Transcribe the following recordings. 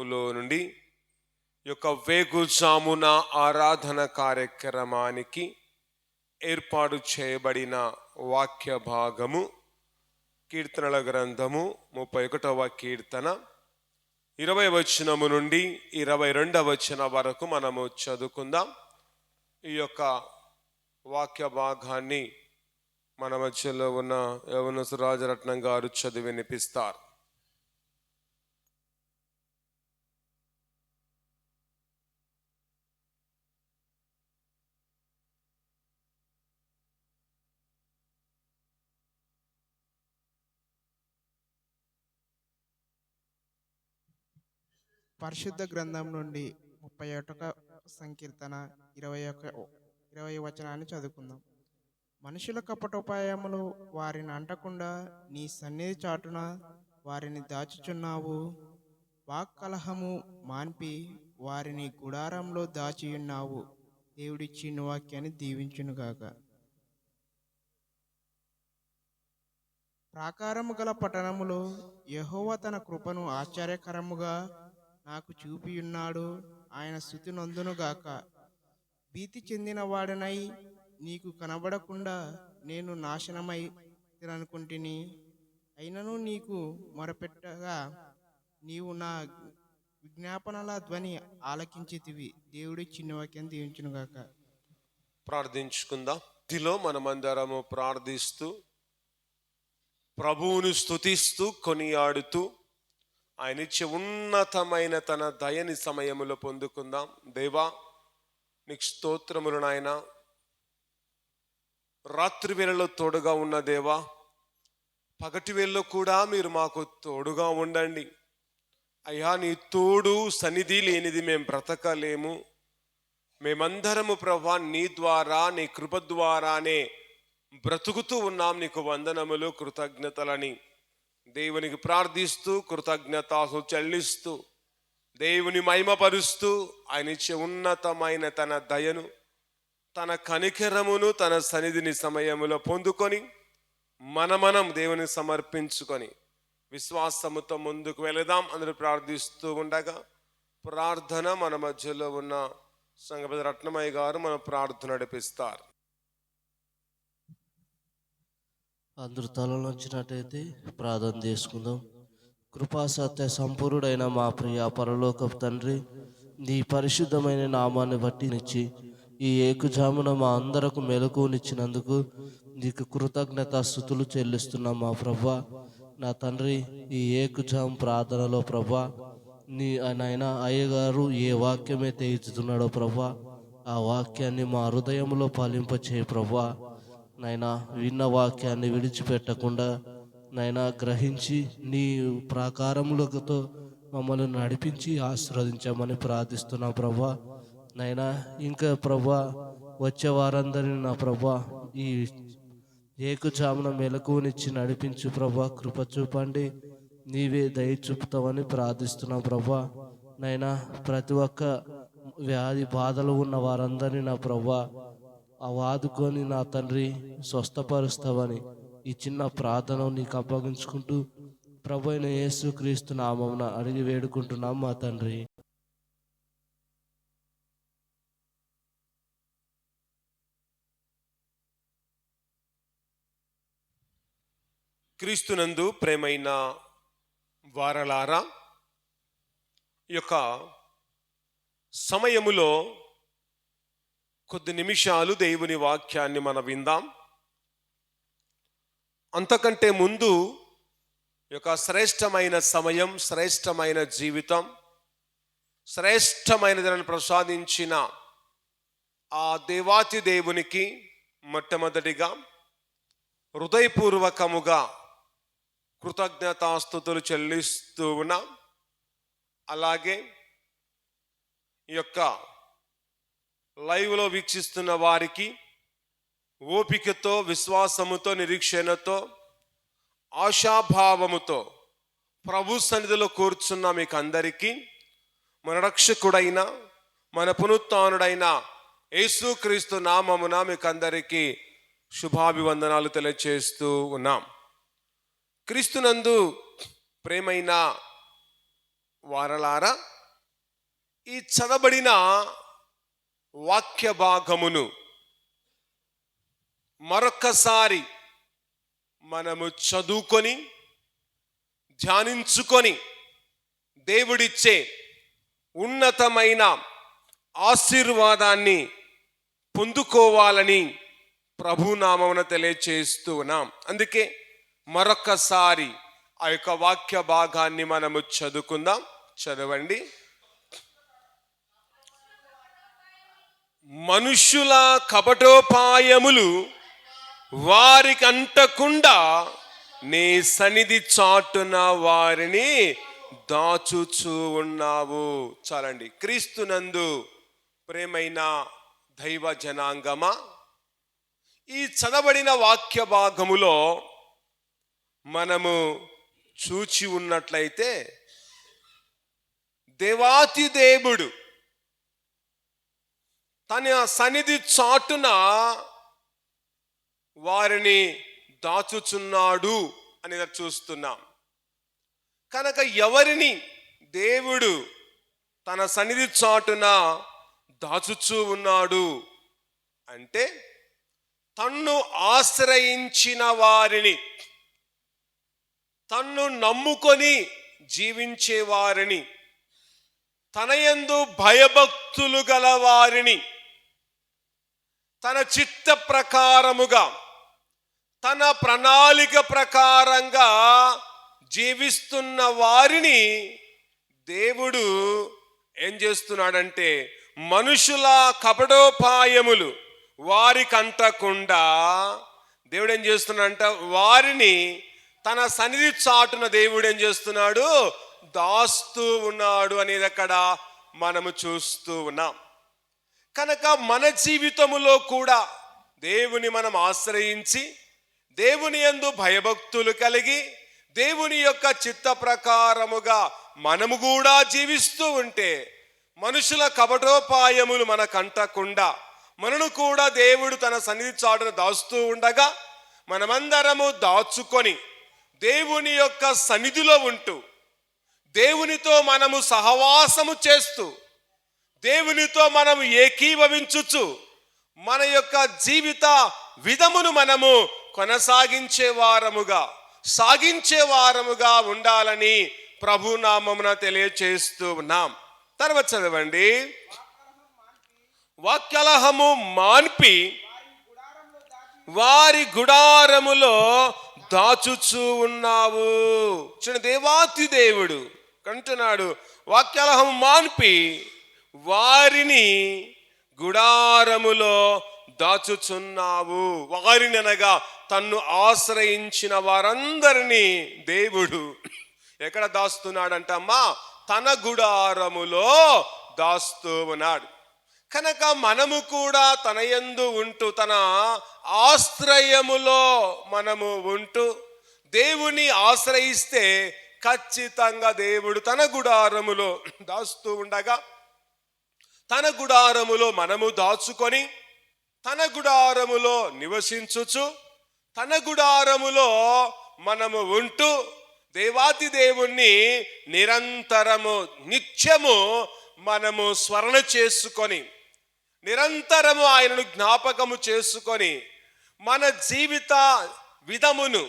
గ్రంథములో నుండి ఈ యొక్క వేగుజామున ఆరాధన కార్యక్రమానికి ఏర్పాటు చేయబడిన వాక్య భాగము కీర్తనల గ్రంథము ముప్పై ఒకటవ కీర్తన. ఇరవై వచనము నుండి ఇరవై రెండవ వచన వరకు మనము చదువుకుందాం. ఈ యొక్క వాక్య భాగాన్ని మన మధ్యలో ఉన్న యవనసు రాజరత్నం గారు చదివి వినిపిస్తారు. పరిశుద్ధ గ్రంథం నుండి ముప్పై ఒకట సంకీర్తన ఇరవై ఒక ఇరవై వచనాన్ని చదువుకుందాం. మనుషుల కపటోపాయములు వారిని అంటకుండా నీ సన్నిధి చాటున వారిని దాచుచున్నావు. వాక్కలహము మాన్పి వారిని గుడారంలో దాచియున్నావు. దేవుడిచ్చిన వాక్యాన్ని దీవించునుగాక. ప్రాకారము గల పట్టణములో యహోవ తన కృపను ఆశ్చర్యకరముగా నాకు చూపియున్నాడు ఆయన స్థుతి నందునుగాక భీతి చెందిన వాడనై నీకు కనబడకుండా నేను నాశనమై తిననుకుంటుని. అయినను నీకు మొరపెట్టగా నీవు నా విజ్ఞాపనల ధ్వని ఆలకించితివి. దేవుడి చిన్నవాక్యం దీవించునుగాక ప్రార్థించుకుందాం. దిలో మనమందరము ప్రార్థిస్తూ ప్రభువును స్థుతిస్తూ కొనియాడుతూ ఆయన ఇచ్చే ఉన్నతమైన తన దయని సమయములో పొందుకుందాం. దేవా నీకు స్తోత్రములు నాయన. రాత్రి వేళలో తోడుగా ఉన్న దేవా పగటి వేళలో కూడా మీరు మాకు తోడుగా ఉండండి. అయ్యా నీ తోడు సన్నిధి లేనిది మేము బ్రతకలేము. మేమందరము ప్రభా నీ ద్వారా నీ కృప ద్వారానే బ్రతుకుతూ ఉన్నాం. నీకు వందనములు కృతజ్ఞతలని దేవునికి ప్రార్థిస్తూ కృతజ్ఞతాసు చెల్లిస్తూ దేవుని మహిమపరుస్తూ ఆయన ఇచ్చే ఉన్నతమైన తన దయను తన కనికరమును తన సన్నిధిని సమయములో పొందుకొని మన మనం దేవుని సమర్పించుకొని విశ్వాసముతో ముందుకు వెళదాం. అందరూ ప్రార్థిస్తూ ఉండగా ప్రార్థన మన మధ్యలో ఉన్న సంగపతి రత్నమయ్య గారు మన ప్రార్థన నడిపిస్తారు. అందరు తలలో వచ్చినట్టయితే ప్రార్థన చేసుకుందాం. కృపా సత్య సంపూర్ణుడైన మా ప్రియ పరలోకపు తండ్రి నీ పరిశుద్ధమైన నామాన్ని బట్టి నిచ్చి ఈ ఏకుజామున మా అందరకు మెలకువనిచ్చినందుకు నీకు కృతజ్ఞత స్థుతులు చెల్లిస్తున్నాం మా ప్రభా. నా తండ్రి ఈ ఏకుజాము ప్రార్థనలో ప్రభా నీ నాయన అయ్యగారు ఏ వాక్యమైతే ఇచ్చుతున్నాడో ప్రభా ఆ వాక్యాన్ని మా హృదయంలో పాలింపచేయ ప్రభా. నైనా విన్న వాక్యాన్ని విడిచిపెట్టకుండా నైనా గ్రహించి నీ ప్రాకారములతో మమ్మల్ని నడిపించి ఆశీర్వదించామని ప్రార్థిస్తున్నా ప్రభా. నైనా ఇంకా ప్రభా వచ్చే వారందరినీ నా ప్రభా ఈ ఏకుజామున మెలకువనిచ్చి నడిపించు ప్రభా కృప చూపండి. నీవే దయ చూపుతావని ప్రార్థిస్తున్నా ప్రభా. నైనా ప్రతి ఒక్క వ్యాధి బాధలు ఉన్న వారందరినీ నా ప్రభా ఆ వాదుకొని నా తండ్రి స్వస్థపరుస్తావని ఈ చిన్న ప్రార్థన నీకు అప్పగించుకుంటూ ప్రభు అయిన యేసు క్రీస్తు నామమున అడిగి వేడుకుంటున్నాం మా తండ్రి. క్రీస్తునందు ప్రేమైన వారలారా యొక్క సమయములో కొద్ది నిమిషాలు దేవుని వాక్యాన్ని మనం విందాం. అంతకంటే ముందు యొక్క శ్రేష్టమైన సమయం శ్రేష్టమైన జీవితం శ్రేష్టమైన ప్రసాదించిన ఆ దేవాతి దేవునికి మొట్టమొదటిగా హృదయపూర్వకముగా కృతజ్ఞతాస్థుతులు చెల్లిస్తూ ఉన్నాం. అలాగే ఈ యొక్క లైవ్లో వీక్షిస్తున్న వారికి ఓపికతో విశ్వాసముతో నిరీక్షణతో ఆశాభావముతో ప్రభు సన్నిధిలో కూర్చున్న మీకు అందరికీ మన రక్షకుడైన మన పునరుత్డైన యేసుక్రీస్తు నామమున మీకు అందరికీ శుభాభివందనాలు తెలియచేస్తూ ఉన్నాం. క్రీస్తునందు ప్రేమైన వారలారా ఈ చదబడిన వాక్య భాగమును మరొక్కసారి మనము చదువుకొని ధ్యానించుకొని దేవుడిచ్చే ఉన్నతమైన ఆశీర్వాదాన్ని పొందుకోవాలని ప్రభునామమున తెలియచేస్తున్నాం అందుకే మరొక్కసారి ఆ యొక్క వాక్య భాగాన్ని మనము చదువుకుందాం. చదవండి. మనుష్యుల కపటోపాయములు వారికి అంటకుండా నీ సన్నిధి చాటున వారిని దాచుచూ ఉన్నావు. చాలండి. క్రీస్తునందు ప్రేమైన దైవ జనాంగమా? ఈ చదవడిన వాక్య భాగములో మనము చూచి ఉన్నట్లయితే దేవాతి దేవుడు తన సన్నిధి చాటున వారిని దాచుచున్నాడు అనేది చూస్తున్నాం. కనుక ఎవరిని దేవుడు తన సన్నిధి చాటున దాచుచూ ఉన్నాడు అంటే తన్ను ఆశ్రయించిన వారిని తన్ను నమ్ముకొని జీవించే వారిని తనయందు భయభక్తులు గల వారిని తన చిత్త ప్రకారముగా తన ప్రణాళిక ప్రకారంగా జీవిస్తున్న వారిని దేవుడు ఏం చేస్తున్నాడంటే మనుషుల కపడోపాయములు వారికి అంటకుండా దేవుడు ఏం చేస్తున్నాడంట వారిని తన సన్నిధి చాటున దేవుడు ఏం చేస్తున్నాడు దాస్తూ ఉన్నాడు అనేది అక్కడ మనము చూస్తూ ఉన్నాం. కనుక మన జీవితములో కూడా దేవుని మనం ఆశ్రయించి దేవుని యందు భయభక్తులు కలిగి దేవుని యొక్క చిత్త ప్రకారముగా మనము కూడా జీవిస్తూ ఉంటే మనుషుల కపటోపాయములు మనకంటకుండా మనను కూడా దేవుడు తన సన్నిధి చాటును దాస్తూ ఉండగా మనమందరము దాచుకొని దేవుని యొక్క సన్నిధిలో ఉంటూ దేవునితో మనము సహవాసము చేస్తూ దేవునితో మనం ఏకీభవించుచు మన యొక్క జీవిత విధమును మనము కొనసాగించే వారముగా సాగించే వారముగా ఉండాలని ప్రభునామమున తెలియచేస్తూ ఉన్నాం. తర్వాత చదవండి. వాక్యలహము మాన్పి వారి గుడారములో దాచుచూ ఉన్నావు. చూడండి దేవాతి దేవుడు కంటున్నాడు. వాక్యలహం మాన్పి వారిని గుడారములో దాచుచున్నావు. వారిని అనగా తన్ను ఆశ్రయించిన వారందరినీ దేవుడు ఎక్కడ దాస్తున్నాడంటమ్మా తన గుడారములో దాస్తూ ఉన్నాడు. కనుక మనము కూడా తన యందు ఉంటూ తన ఆశ్రయములో మనము ఉంటూ దేవుని ఆశ్రయిస్తే ఖచ్చితంగా దేవుడు తన గుడారములో దాస్తూ ఉండగా తన గుడారములో మనము దాచుకొని తన గుడారములో నివసించుచు తన గుడారములో మనము ఉంటూ దేవాతి దేవుణ్ణి నిరంతరము నిత్యము మనము స్మరణ చేసుకొని నిరంతరము ఆయనను జ్ఞాపకము చేసుకొని మన జీవిత విధమును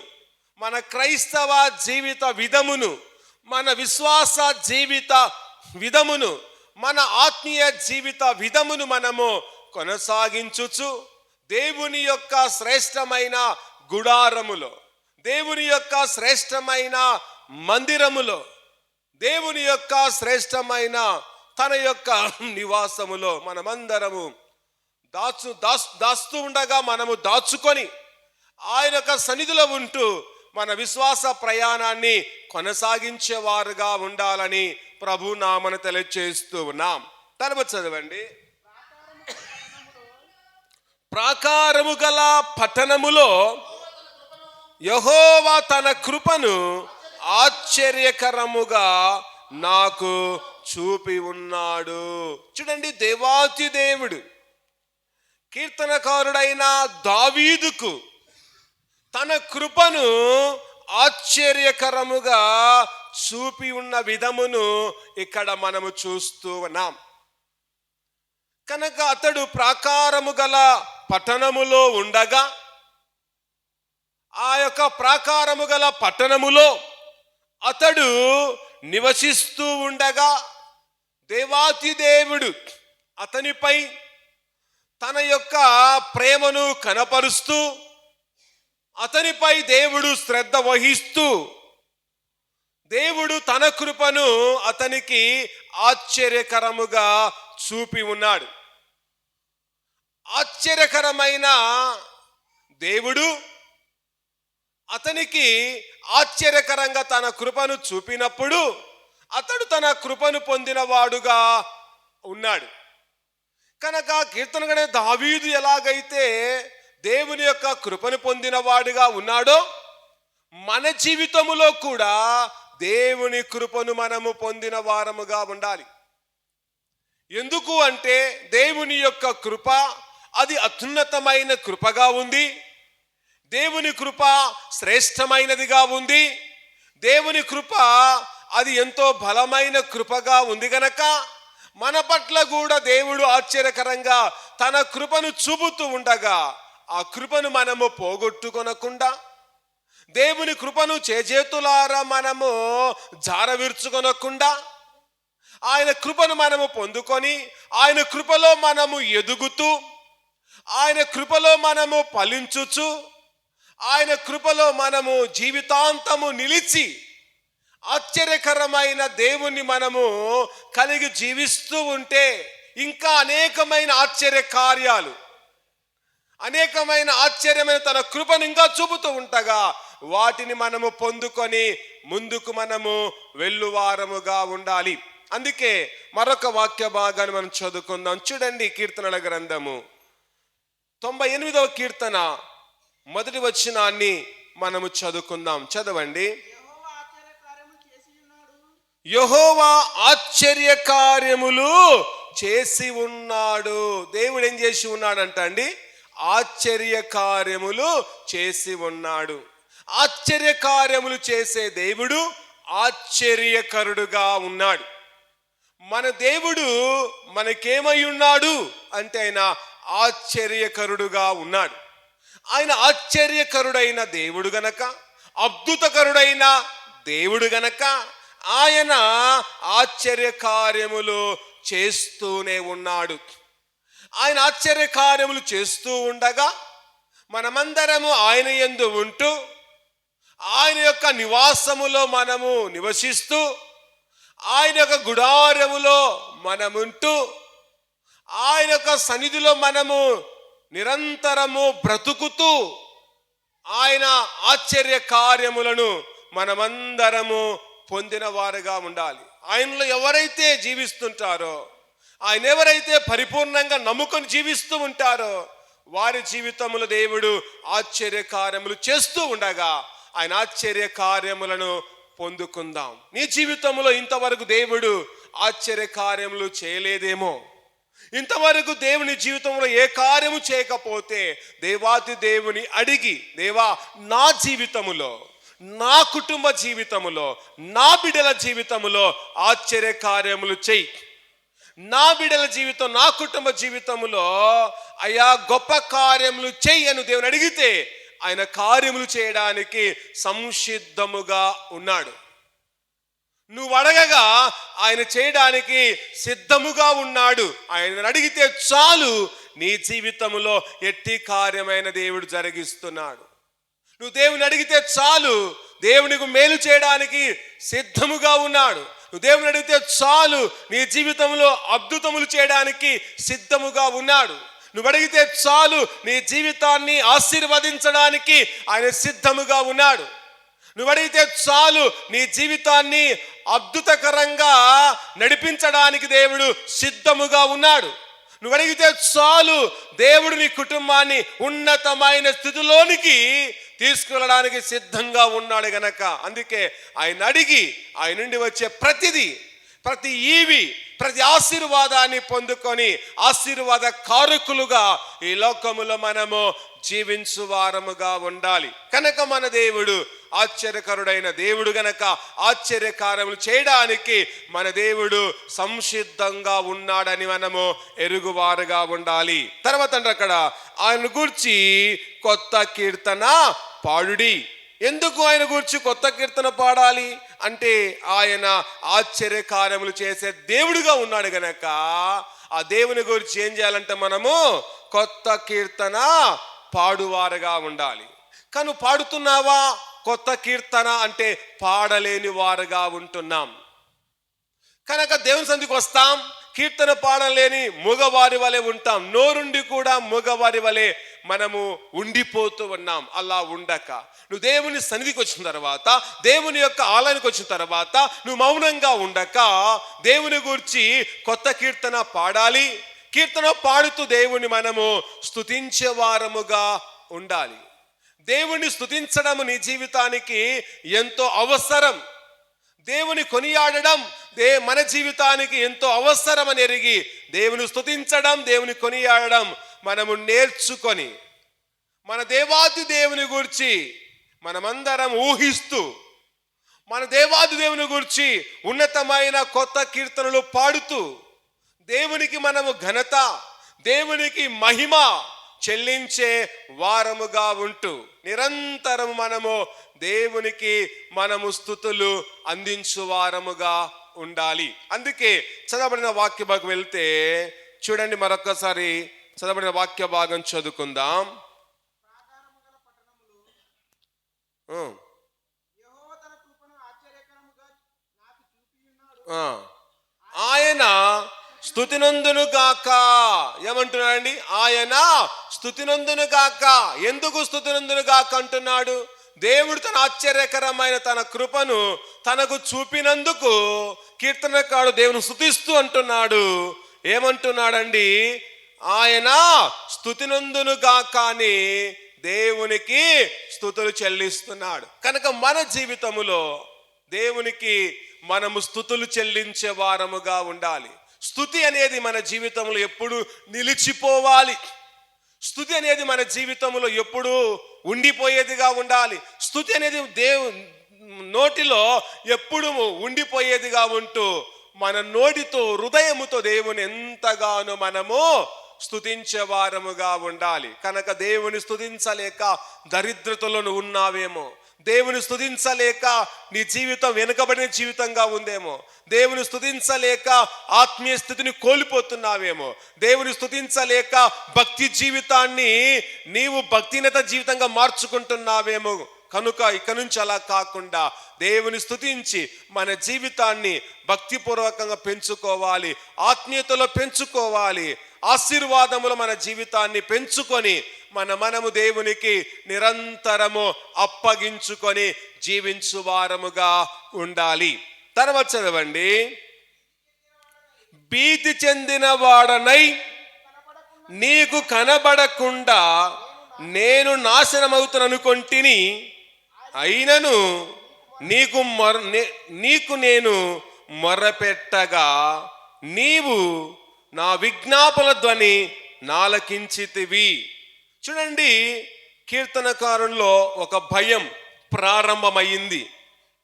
మన క్రైస్తవ జీవిత విధమును మన విశ్వాస జీవిత విధమును మన ఆత్మీయ జీవిత విధమును మనము కొనసాగించుచు దేవుని యొక్క శ్రేష్టమైన గుడారములో దేవుని యొక్క శ్రేష్టమైన మందిరములో దేవుని యొక్క శ్రేష్టమైన తన యొక్క నివాసములో మనమందరము దాచు దాస్ దాస్తూ ఉండగా మనము దాచుకొని ఆయన యొక్క సన్నిధిలో ఉంటూ మన విశ్వాస ప్రయాణాన్ని కొనసాగించేవారుగా ఉండాలని ప్రభు నామను తెలియచేస్తూ ఉన్నాం. తర్వాత చదవండి. ప్రాకారము గల పట్టణములో యహోవా తన కృపను ఆశ్చర్యకరముగా నాకు చూపి ఉన్నాడు. చూడండి దేవాతి దేవుడు కీర్తనకారుడైన దావీదుకు తన కృపను ఆశ్చర్యకరముగా చూపి ఉన్న విధమును ఇక్కడ మనము చూస్తూ ఉన్నాం. కనుక అతడు ప్రాకారము గల పట్టణములో ఉండగా ఆ యొక్క ప్రాకారము గల పట్టణములో అతడు నివసిస్తూ ఉండగా దేవాతి దేవుడు అతనిపై తన యొక్క ప్రేమను కనపరుస్తూ అతనిపై దేవుడు శ్రద్ధ వహిస్తూ దేవుడు తన కృపను అతనికి ఆశ్చర్యకరముగా చూపి ఉన్నాడు. ఆశ్చర్యకరమైన దేవుడు అతనికి ఆశ్చర్యకరంగా తన కృపను చూపినప్పుడు అతడు తన కృపను పొందినవాడుగా ఉన్నాడు. కనుక కీర్తనగానే దావీదు ఎలాగైతే దేవుని యొక్క కృపను పొందినవాడుగా ఉన్నాడో మన జీవితములో కూడా దేవుని కృపను మనము పొందిన వారముగా ఉండాలి. ఎందుకు అంటే దేవుని యొక్క కృప అది అత్యున్నతమైన కృపగా ఉంది. దేవుని కృప శ్రేష్టమైనదిగా ఉంది. దేవుని కృప అది ఎంతో బలమైన కృపగా ఉంది గనక మన పట్ల కూడా దేవుడు ఆశ్చర్యకరంగా తన కృపను చూపుతూ ఉండగా ఆ కృపను మనము పోగొట్టుకొనకుండా దేవుని కృపను చేజేతులారా మనము జారవిర్చుకొనకుండా ఆయన కృపను మనము పొందుకొని ఆయన కృపలో మనము ఎదుగుతూ ఆయన కృపలో మనము ఫలించుచు ఆయన కృపలో మనము జీవితాంతము నిలిచి ఆశ్చర్యకరమైన దేవుణ్ణి మనము కలిగి జీవిస్తూ ఉంటే ఇంకా అనేకమైన ఆశ్చర్య కార్యాలు అనేకమైన ఆశ్చర్యమైన తన కృపను ఇంకా చూపుతూ ఉంటగా వాటిని మనము పొందుకొని ముందుకు మనము వెళ్ళువారముగా ఉండాలి. అందుకే మరొక వాక్య భాగాన్ని మనం చదువుకుందాం. చూడండి కీర్తనల గ్రంథము. తొంభై ఎనిమిదవ కీర్తన మొదటి వచనాన్ని మనము చదువుకుందాం. చదవండి. యహోవా ఆశ్చర్య కార్యములు చేసి ఉన్నాడు. దేవుడు ఏం చేసి ఉన్నాడంట అండి ఆశ్చర్య కార్యములు చేసి ఉన్నాడు. ఆశ్చర్య కార్యములు చేసే దేవుడు ఆశ్చర్యకరుడుగా ఉన్నాడు. మన దేవుడు మనకేమై ఉన్నాడు అంటే ఆయన ఆశ్చర్యకరుడుగా ఉన్నాడు. ఆయన ఆశ్చర్యకరుడైన దేవుడు గనక అద్భుతకరుడైన దేవుడు గనక ఆయన ఆశ్చర్య కార్యములు చేస్తూనే ఉన్నాడు. ఆయన ఆశ్చర్య కార్యములు చేస్తూ ఉండగా మనమందరము ఆయన ఎందు ఉంటూ ఆయన యొక్క నివాసములో మనము నివసిస్తూ ఆయన యొక్క గుడారములో మనముంటూ ఆయన యొక్క సన్నిధిలో మనము నిరంతరము బ్రతుకుతూ ఆయన ఆశ్చర్య కార్యములను మనమందరము పొందిన వారుగా ఉండాలి. ఆయనలో ఎవరైతే జీవిస్తుంటారో ఆయన ఎవరైతే పరిపూర్ణంగా నమ్ముకొని జీవిస్తూ ఉంటారో వారి జీవితములో దేవుడు ఆశ్చర్య కార్యములు చేస్తూ ఉండగా ఆయన ఆశ్చర్య కార్యములను పొందుకుందాం. నీ జీవితంలో ఇంతవరకు దేవుడు ఆశ్చర్య కార్యములు చేయలేదేమో. ఇంతవరకు దేవుని జీవితంలో ఏ కార్యము చేయకపోతే దేవాతి దేవుని అడిగి దేవా నా జీవితములో నా కుటుంబ జీవితములో నా బిడ్డల జీవితములో ఆశ్చర్య కార్యములు చెయ్యి. నా బిడల జీవితం నా కుటుంబ జీవితంలో అయా గొప్ప కార్యములు చేయను దేవుని అడిగితే ఆయన కార్యములు చేయడానికి సంసిద్ధముగా ఉన్నాడు. నువ్వు అడగగా ఆయన చేయడానికి సిద్ధముగా ఉన్నాడు. ఆయన అడిగితే చాలు నీ జీవితంలో ఎట్టి కార్యమైన దేవుడు జరిగిస్తున్నాడు. నువ్వు దేవుని అడిగితే చాలు దేవునికి మేలు చేయడానికి సిద్ధముగా ఉన్నాడు. నువ్వు దేవుని అడిగితే చాలు నీ జీవితంలో అద్భుతములు చేయడానికి సిద్ధముగా ఉన్నాడు. నువ్వు అడిగితే చాలు నీ జీవితాన్ని ఆశీర్వదించడానికి ఆయన సిద్ధముగా ఉన్నాడు. నువ్వు అడిగితే చాలు నీ జీవితాన్ని అద్భుతకరంగా నడిపించడానికి దేవుడు సిద్ధముగా ఉన్నాడు. నువ్వు అడిగితే చాలు దేవుడు నీ కుటుంబాన్ని ఉన్నతమైన స్థితిలోనికి తీసుకెళ్ళడానికి సిద్ధంగా ఉన్నాడు గనక. అందుకే ఆయన అడిగి ఆయన నుండి వచ్చే ప్రతిదీ ప్రతి ఈవి ప్రతి ఆశీర్వాదాన్ని పొందుకొని ఆశీర్వాద కారకులుగా ఈ లోకములో మనము జీవించు వారముగా ఉండాలి. కనుక మన దేవుడు ఆశ్చర్యకరుడైన దేవుడు గనక ఆశ్చర్యకారములు చేయడానికి మన దేవుడు సంసిద్ధంగా ఉన్నాడని మనము ఎరుగువారుగా ఉండాలి. తర్వాత అక్కడ ఆయన గూర్చి కొత్త కీర్తన పాడుడి. ఎందుకు ఆయన గురించి కొత్త కీర్తన పాడాలి? అంటే ఆయన ఆశ్చర్యకార్యములు చేసే దేవుడుగా ఉన్నాడు గనక ఆ దేవుని గురించి ఏం చేయాలంటే మనము కొత్త కీర్తన పాడువారుగా ఉండాలి. కానీ పాడుతున్నావా? కొత్త కీర్తన అంటే పాడలేని వారుగా ఉంటున్నాం. కనుక దేవుని సంధికి వస్తాం. కీర్తన పాడలేని మగవారి వలె ఉంటాం. నోరుండి కూడా మగవారి వలె మనము ఉండిపోతూ ఉన్నాం. అలా ఉండక. నువ్వు దేవుని సన్నిధికి వచ్చిన తర్వాత దేవుని యొక్క ఆలయానికి వచ్చిన తర్వాత నువ్వు మౌనంగా ఉండక. దేవుని గురించి కొత్త కీర్తన పాడాలి. కీర్తన పాడుతూ దేవుని మనము స్థుతించే వారముగా ఉండాలి. దేవుని స్థుతించడం నీ జీవితానికి ఎంతో అవసరం. దేవుని కొనియాడడం దే మన జీవితానికి ఎంతో అవసరమని ఎరిగి దేవుని స్తుతించడం దేవుని కొనియాడడం మనము నేర్చుకొని మన దేవాది దేవుని గురించి మనమందరం ఊహిస్తూ మన దేవాది దేవుని గురించి ఉన్నతమైన కొత్త కీర్తనలు పాడుతూ దేవునికి మనము ఘనత దేవునికి మహిమ చెల్లించే వారముగా ఉంటూ నిరంతరం మనము దేవునికి మనము స్థుతులు అందించు వారముగా ఉండాలి. అందుకే చదవబడిన వాక్య భాగం వెళ్తే చూడండి మరొకసారి చదవబడిన వాక్య భాగం చదువుకుందాం. ఆ. ఆయన స్థుతినందును గాక. ఏమంటున్నాడండి? ఆయన స్థుతినందును గాక. ఎందుకు స్థుతినందును గాక అంటున్నాడు? దేవుడు తన ఆశ్చర్యకరమైన తన కృపను తనకు చూపినందుకు కీర్తనకాడు దేవుని స్థుతిస్తూ అంటున్నాడు. ఏమంటున్నాడండి? ఆయన స్థుతినందును కానీ దేవునికి స్థుతులు చెల్లిస్తున్నాడు. కనుక మన జీవితములో దేవునికి మనము స్థుతులు చెల్లించే వారముగా ఉండాలి. స్థుతి అనేది మన జీవితంలో ఎప్పుడు నిలిచిపోవాలి. స్థుతి అనేది మన జీవితంలో ఎప్పుడు ఉండిపోయేదిగా ఉండాలి. స్థుతి అనేది దేవు నోటిలో ఎప్పుడు ఉండిపోయేదిగా ఉంటూ మన నోటితో హృదయముతో దేవుని ఎంతగానో మనము స్తుతించేవారముగా ఉండాలి. కనుక దేవుని స్తుతించలేక దరిద్రతలను ఉన్నావేమో? దేవుని స్తుతించలేక నీ జీవితం వెనుకబడిన జీవితంగా ఉందేమో? దేవుని స్తుతించలేక ఆత్మీయ స్థితిని కోల్పోతున్నావేమో? దేవుని స్తుతించలేక భక్తి జీవితాన్ని నీవు భక్తినత జీవితంగా మార్చుకుంటున్నావేమో? కనుక ఇక నుంచి అలా కాకుండా దేవుని స్థుతించి మన జీవితాన్ని భక్తిపూర్వకంగా పెంచుకోవాలి ఆత్మీయతలో పెంచుకోవాలి ఆశీర్వాదములు మన జీవితాన్ని పెంచుకొని మన మనము దేవునికి నిరంతరము అప్పగించుకొని జీవించు వారముగా ఉండాలి. తర్వాత చదవండి. భీతి చెందిన వాడనై నీకు కనబడకుండా నేను నాశనమవుతాననుకొంటిని అయినను నీకు మొర నే- నీకు నేను మొర్రపెట్టగా నీవు నా విజ్ఞాపన ధ్వని నాలకించితివి. చూడండి కీర్తనకారుల్లో ఒక భయం ప్రారంభమైంది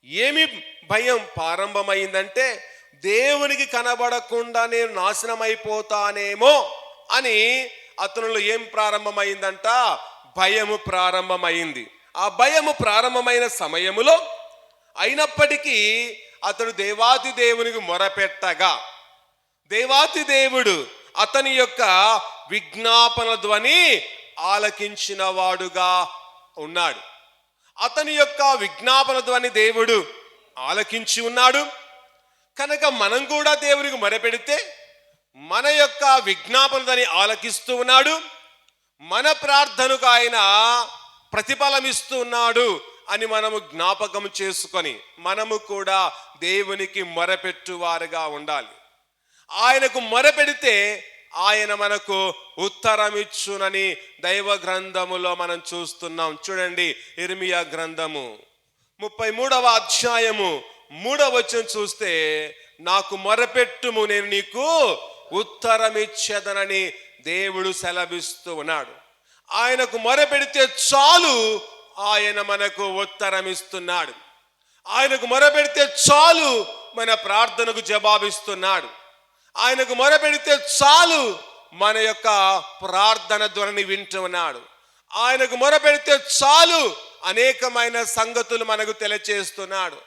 ఏమి భయం ప్రారంభమైందంటే దేవునికి కనబడకుండా నేను నాశనం అయిపోతానేమో అని అతనిలో ఏం ప్రారంభమైందంట భయము ప్రారంభమైంది ఆ భయము ప్రారంభమైన సమయములో అయినప్పటికీ అతడు దేవాతి దేవునికి మొరపెట్టగా దేవాతి దేవుడు అతని యొక్క విజ్ఞాపన ధ్వని ఆలకించిన వాడుగా ఉన్నాడు. అతని యొక్క విజ్ఞాపన ధ్వని దేవుడు ఆలకించి ఉన్నాడు. కనుక మనం కూడా దేవునికి మొరపెడితే మన యొక్క విజ్ఞాపన ధ్వని ఆలకిస్తూ ఉన్నాడు. మన ప్రార్థనకు ఆయన ప్రతిఫలం ఇస్తూ ఉన్నాడు అని మనము జ్ఞాపకం చేసుకొని మనము కూడా దేవునికి మొరపెట్టువారుగా ఉండాలి. ఆయనకు మొరపెడితే ఆయన మనకు ఉత్తరమిచ్చునని దైవ గ్రంథములో మనం చూస్తున్నాం. చూడండి ఇర్మియా గ్రంథము ముప్పై మూడవ అధ్యాయము మూడవ వచ్చిన చూస్తే నాకు మొరపెట్టుము నేను నీకు ఉత్తరమిచ్చేదనని దేవుడు సెలవిస్తూ ఉన్నాడు. ఆయనకు మొరపెడితే చాలు ఆయన మనకు ఉత్తరం ఇస్తున్నాడు ఆయనకు మొరపెడితే చాలు మన ప్రార్థనకు జవాబిస్తున్నాడు. ఆయనకు మొరపెడితే చాలు మన యొక్క ప్రార్థన ధ్వని వింటున్నాడు. ఆయనకు మొరపెడితే చాలు అనేకమైన సంగతులు మనకు తెలియచేస్తున్నాడు.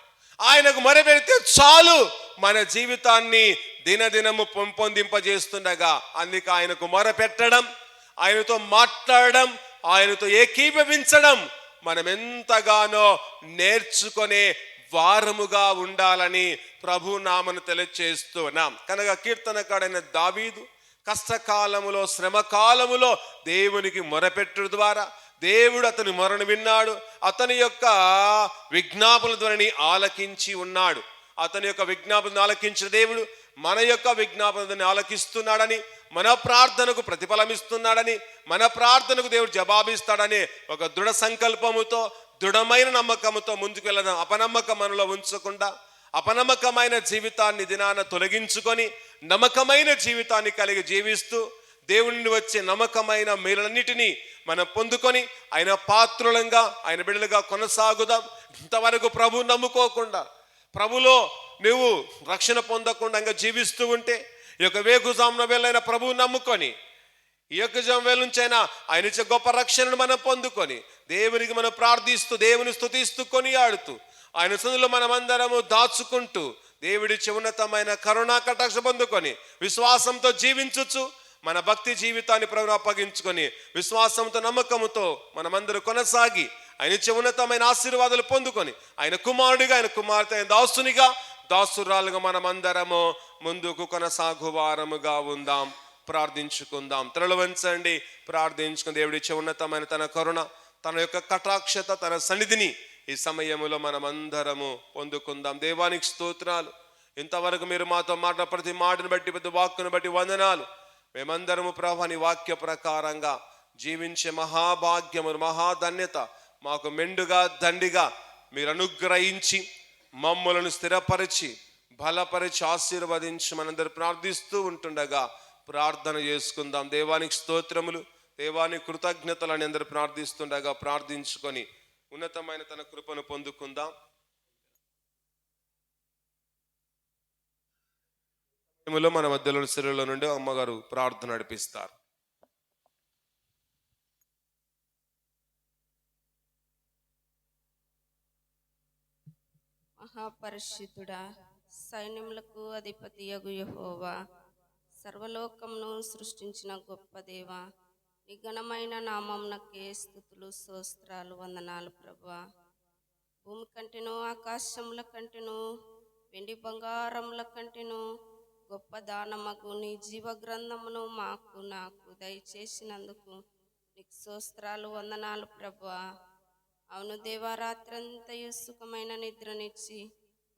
ఆయనకు మొరపెడితే చాలు మన జీవితాన్ని దినదినము పొంపొందింపజేస్తుండగా అందుకే ఆయనకు మొరపెట్టడం ఆయనతో మాట్లాడడం ఆయనతో ఏకీభవించడం మనం ఎంతగానో నేర్చుకునే వారముగా ఉండాలని ప్రభు నామను తెలియచేస్తున్నాం కనుక కీర్తనకాడైన దావీదు కష్టకాలములో శ్రమకాలములో దేవునికి మొరపెట్టు ద్వారా దేవుడు అతని మొరను విన్నాడు. అతని యొక్క విజ్ఞాపన ధ్వనిని ఆలకించి ఉన్నాడు. అతని యొక్క విజ్ఞాపన ఆలకించిన దేవుడు మన యొక్క విజ్ఞాపనని ఆలకిస్తున్నాడని మన ప్రార్థనకు ప్రతిఫలమిస్తున్నాడని మన ప్రార్థనకు దేవుడు జవాబిస్తాడని ఒక దృఢ సంకల్పముతో దృఢమైన నమ్మకముతో ముందుకు వెళ్ళడం అపనమ్మకం మనలో ఉంచకుండా అపనమ్మకమైన జీవితాన్ని దినాన తొలగించుకొని నమ్మకమైన జీవితాన్ని కలిగి జీవిస్తూ దేవుని వచ్చే నమ్మకమైన మేలన్నిటినీ మనం పొందుకొని ఆయన పాత్రులంగా ఆయన బిడ్డలుగా కొనసాగుదాం. ఇంతవరకు ప్రభు నమ్ముకోకుండా ప్రభులో నువ్వు రక్షణ పొందకుండా ఇంకా జీవిస్తూ ఉంటే ఈ యొక్క వేగుజామున వెళ్ళైన ప్రభువు నమ్ముకొని ఈ యొక్క జంవేల నుంచైనా ఆయన ఇచ్చే గొప్ప రక్షణను మనం పొందుకొని దేవునికి మనం ప్రార్థిస్తూ దేవుని స్థుతిస్తూ కొనియాడుతూ ఆయన సందులో మనం అందరము దాచుకుంటూ దేవుడిచ్చే ఉన్నతమైన కరుణా కటాక్ష పొందుకొని విశ్వాసంతో జీవించచ్చు మన భక్తి జీవితాన్ని ప్రభు అప్పగించుకొని విశ్వాసంతో నమ్మకంతో మనమందరూ కొనసాగి ఆయన ఉన్నతమైన ఆశీర్వాదాలు పొందుకొని ఆయన కుమారుడిగా ఆయన కుమార్తె ఆయన దాసునిగా దాసురాలుగా మనమందరము ముందుకు కొనసాగువారముగా ఉందాం. ప్రార్థించుకుందాం. త్వరలు ప్రార్థించుకుని దేవుడిచ్చే ఉన్నతమైన తన కరుణ తన యొక్క కటాక్షత తన సన్నిధిని ఈ సమయములో మనమందరము పొందుకుందాం. దేవానికి స్తోత్రాలు. ఇంతవరకు మీరు మాతో మాట ప్రతి మాటను బట్టి ప్రతి వాక్కును బట్టి వందనాలు. మేమందరము ప్రభాని వాక్య ప్రకారంగా జీవించే మహాభాగ్యము మహాధన్యత మాకు మెండుగా దండిగా మీరు అనుగ్రహించి మమ్మలను స్థిరపరిచి బలపరిచి ఆశీర్వదించి మనందరూ ప్రార్థిస్తూ ఉంటుండగా ప్రార్థన చేసుకుందాం. దేవానికి స్తోత్రములు దేవానికి కృతజ్ఞతలని అందరూ ప్రార్థిస్తుండగా ప్రార్థించుకొని ఉన్నతమైన తన కృపను పొందుకుందాం. మన మధ్యలో శిరుల నుండి అమ్మగారు ప్రార్థన నడిపిస్తారు. మహాపరిశుద్ధుడా సైన్యములకు అధిపతి యగుయహోవా సర్వలోకమును సృష్టించిన గొప్ప దేవ నిఘనమైన నామంనకే స్థుతులు సోస్త్రాలు వందనాలు ప్రభా. భూమి కంటెను ఆకాశముల కంటెను వెండి బంగారముల కంటెను గొప్ప దానమగు నీ జీవ గ్రంథమును మాకు నాకు దయచేసినందుకు నీకు సోస్త్రాలు వందనాలు ప్రభా. అవును దేవారాత్రంతయు సుఖమైన నిద్రనిచ్చి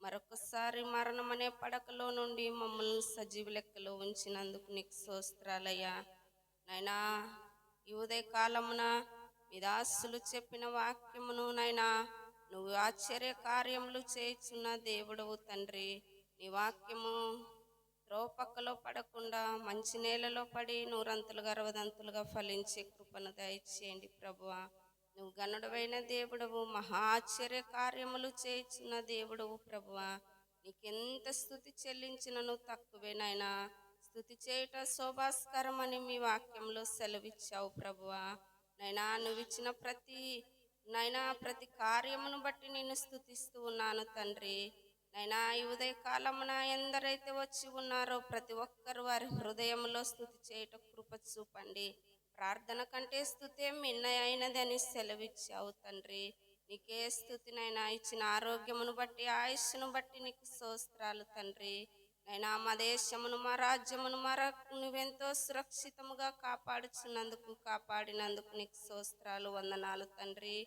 మరొకసారి మరణమనే పడకలో నుండి మమ్మల్ని సజీవ లెక్కలో ఉంచినందుకు నీకు సోస్త్రాలయ్యా నైనా ఈ ఉదయ కాలమున మీ దాసులు చెప్పిన వాక్యమును నైనా నువ్వు ఆశ్చర్య కార్యములు చేయుచున్న దేవుడవు తండ్రి. నీ వాక్యము రోపక్కలో పడకుండా మంచి నేలలో పడి నూరంతులుగా అరవదంతులుగా ఫలించే కృపను దయచేయండి ప్రభువా. నువ్వు గనుడవైన దేవుడవు మహాశ్చర్య కార్యములు చేయించిన దేవుడవు ప్రభువా. నీకెంత స్థుతి చెల్లించినను తక్కువేనైనా స్థుతి చేయుట శోభాస్కరమని మీ వాక్యంలో సెలవిచ్చావు ప్రభువా. నైనా నువ్వు ఇచ్చిన ప్రతి నైనా ప్రతి కార్యమును బట్టి నేను స్థుతిస్తూ ఉన్నాను తండ్రి. నైనా ఈ ఉదయ కాలమున ఎందరైతే వచ్చి ఉన్నారో ప్రతి ఒక్కరు వారి హృదయంలో స్థుతి చేయట కృప చూపండి. ప్రార్థన కంటే స్థుతే మిన్న అయినదని సెలవిచ్చావు తండ్రి. నీకే స్థుతినైనా ఇచ్చిన ఆరోగ్యమును బట్టి ఆయుష్ను బట్టి నీకు సోస్త్రాలు తండ్రి. నైనా మా దేశమును మా రాజ్యమును మా నువ్వెంతో సురక్షితముగా కాపాడుచున్నందుకు కాపాడినందుకు నీకు సోస్త్రాలు వందనాలు తండ్రి.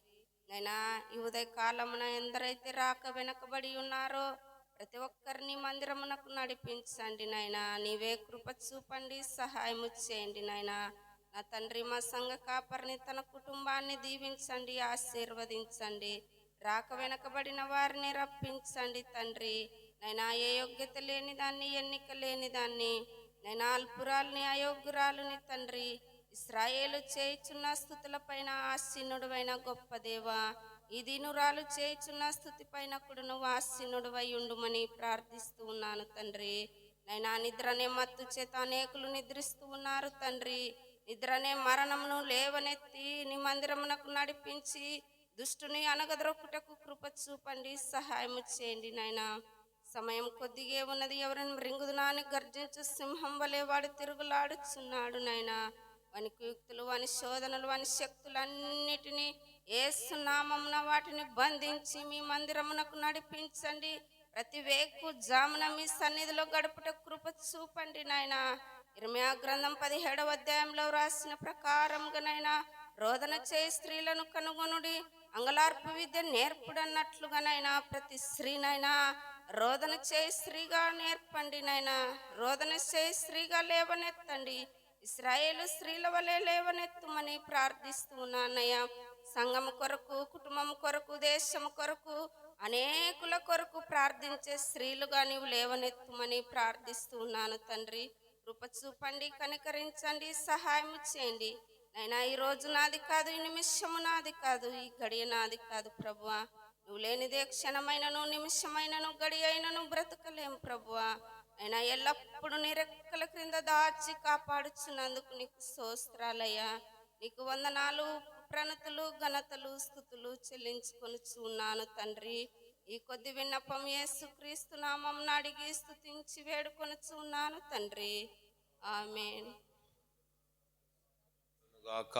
నైనా ఈ ఉదయ కాలమున ఎందరైతే రాక వెనకబడి ఉన్నారో ప్రతి ఒక్కరిని మందిరమునకు నడిపించండి నాయనా నీవే కృప చూపండి సహాయము చేయండి నాయనా నా తండ్రి మా సంఘ కాపరిని తన కుటుంబాన్ని దీవించండి ఆశీర్వదించండి. రాక వెనకబడిన వారిని రప్పించండి తండ్రి. నైనా ఏ యోగ్యత లేని దాన్ని ఎన్నిక లేని దాన్ని. నైనా అల్పురాల్ని అయోగ్యురాలుని తండ్రి. ఇస్రాయేలు చేయుచున్న స్థుతులపైన ఆశీనుడువైన గొప్ప దేవా. ఈ దీనురాలు చేయుచున్న స్థుతి పైన కూడా నువ్వు ఆశీనుడువై ఉండుమని ప్రార్థిస్తూ ఉన్నాను తండ్రి. నైనా నిద్రనే మత్తు చేత అనేకులు నిద్రిస్తూ ఉన్నారు తండ్రి. నిద్రనే మరణమును లేవనెత్తి నీ మందిరమునకు నడిపించి దుష్టుని అనగదొక్కుటకు కృప చూపండి సహాయము చేయండి నాయనా. సమయం కొద్దిగే ఉన్నది ఎవరిని మృంగుదునాని గర్జించు సింహం వలె వాడు తిరుగులాడుచున్నాడు నాయనా. వాని కుయుక్తులు వాని శోధనలు వాని శక్తులన్నిటినీ ఏసునామమున వాటిని బంధించి మీ మందిరమునకు నడిపించండి. ప్రతి వేకు జామున మీ సన్నిధిలో గడుపుట కృప చూపండి నాయనా. ఇర్మియా గ్రంథం పదిహేడవ అధ్యాయంలో వ్రాసిన ప్రకారంగానైనా రోదన చేయి స్త్రీలను కనుగొనుడి అంగలార్పు విద్య నేర్పుడన్నట్లుగానైనా ప్రతి స్త్రీనైనా రోదన చేయి స్త్రీగా నేర్పండి నైనా రోదన చేయి స్త్రీగా లేవనెత్తండి ఇస్రాయేలు స్త్రీల వలె లేవనెత్తుమని ప్రార్థిస్తూ ఉన్నానయ్యా సంఘం కొరకు కుటుంబం కొరకు దేశం కొరకు అనేకుల కొరకు ప్రార్థించే స్త్రీలుగా నీవు లేవనెత్తుమని ప్రార్థిస్తున్నాను తండ్రి. కృప చూపండి కనికరించండి సహాయం చేయండి. నైనా ఈ రోజు నాది కాదు ఈ నిమిషము నాది కాదు ఈ గడియ నాది కాదు ప్రభువా. నువ్వు లేనిదే క్షణమైనను నిమిషమైనను గడి అయినను బ్రతకలేం ప్రభువా. అయినా ఎల్లప్పుడూ నీ రెక్కల క్రింద దాచి కాపాడుచున్నందుకు నీకు సోస్త్రాలయ్యా నీకు వందనాలు ప్రణతులు ఘనతలు స్థుతులు చెల్లించుకొని చూన్నాను తండ్రి. ఈ కొద్ది విన్నపం యేసు క్రీస్తు నామం అడిగి స్థుతించి వేడుకొని ఉన్నాను తండ్రి. ఆమెన్. గాక.